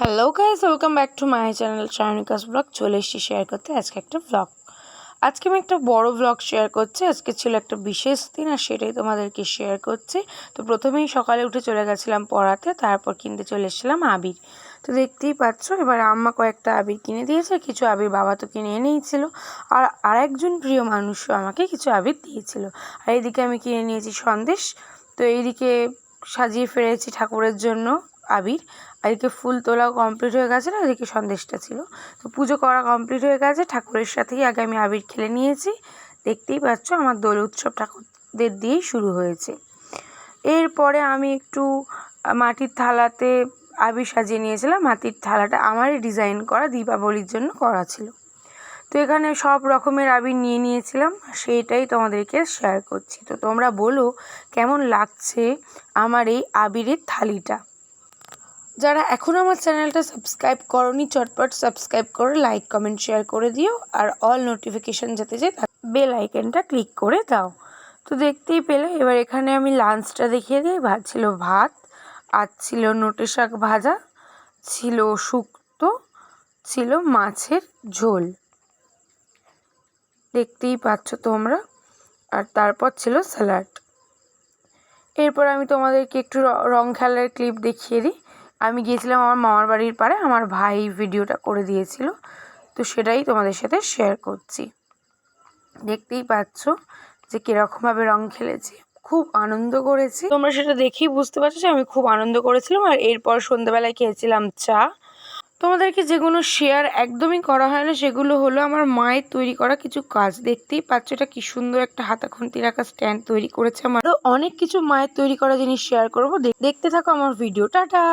Hello guys welcome back to my channel Chayanika's blog চলে এসেছি share করতে আজকে একটা ব্লগ আজকে আমি একটা বড় ব্লগ শেয়ার করছি। আজকে ছিল একটা বিশেষ দিন আর সেটাই তোমাদেরকে শেয়ার করছি। তো প্রথমেই সকালে উঠে চলে গেছিলাম পড়াতে, তারপর কিনতে চলে এসেছিলাম আবির। তো দেখতেই পাচ্ছ, এবার আম্মা কয়েকটা আবির কিনে দিয়েছে, কিছু আবির বাবা তো কিনে এনেইছিল। আর আরেকজন প্রিয় মানুষও আমাকে কিছু আবির দিয়েছিল। আর এইদিকে আমি কিনে নিয়েছি সন্দেশ। তো এইদিকে সাজিয়ে ফেলেছি ঠাকুরের জন্য। আবির, আর এদিকে ফুল তোলাও কমপ্লিট হয়ে গেছে না? এদিকে সন্দেশটা ছিল। তো পুজো করা কমপ্লিট হয়ে গেছে। ঠাকুরের সাথেই আগে আমি আবির খেলে নিয়েছি। দেখতেই পাচ্ছ আমার দোল উৎসব ঠাকুরদের দিয়েই শুরু হয়েছে। এরপরে আমি একটু মাটির থালাতে আবির সাজিয়ে নিয়েছিলাম। মাটির থালাটা আমারই ডিজাইন করা, দীপাবলির জন্য করা ছিল। তো এখানে সব রকমের আবির নিয়ে নিয়েছিলাম। সেইটাই তোমাদেরকে শেয়ার করছি। তো তোমরা বলো, কেমন লাগছে আমার এই আবিরের থালিটা? যারা এখনও আমার চ্যানেলটা সাবস্ক্রাইব করনি, চটপট সাবস্ক্রাইব করে লাইক, কমেন্ট, শেয়ার করে দিও আর অল নোটিফিকেশান যাতে যায় বেল আইকনটা ক্লিক করে দাও। তো দেখতেই পেলে, এবার এখানে আমি লাঞ্চটা দেখিয়ে দিই। ভাত ছিল ভাত, আর ছিল নোটে শাক ভাজা, ছিল শুক্তো, ছিল মাছের ঝোল। দেখতেই পাচ্ছ তোমরা। আর তারপর ছিল স্যালাড। এরপর আমি তোমাদেরকে একটু রং খেলার ক্লিপ দেখিয়ে দিই। আমি গিয়েছিলাম আমার মামার বাড়ির পাড়ে, আমার ভাই ভিডিওটা করে দিয়েছিল। তো সেটাই তোমাদের সাথে শেয়ার করছি। দেখতেই পাচ্ছ যে কীরকমভাবে রং খেলেছি। খুব আনন্দ করেছি। তোমরা সেটা দেখেই বুঝতে পারছ যে আমি খুব আনন্দ করেছিলাম। আর এরপর সন্ধ্যাবেলায় খেয়েছিলাম চা। তোমাদেরকে যেগুলো শেয়ার একদমই করা হয় না, সেগুলো হলো আমার মায়ের তৈরি করা কিছু কাজ। দেখতেই পাচ্ছ এটা কি সুন্দর একটা হাতা খুন্তি রাখা স্ট্যান্ড তৈরি করেছে আমার। অনেক কিছু মায়ের তৈরি করা জিনিস শেয়ার করব। দেখতে থাকো আমার ভিডিও টাটা!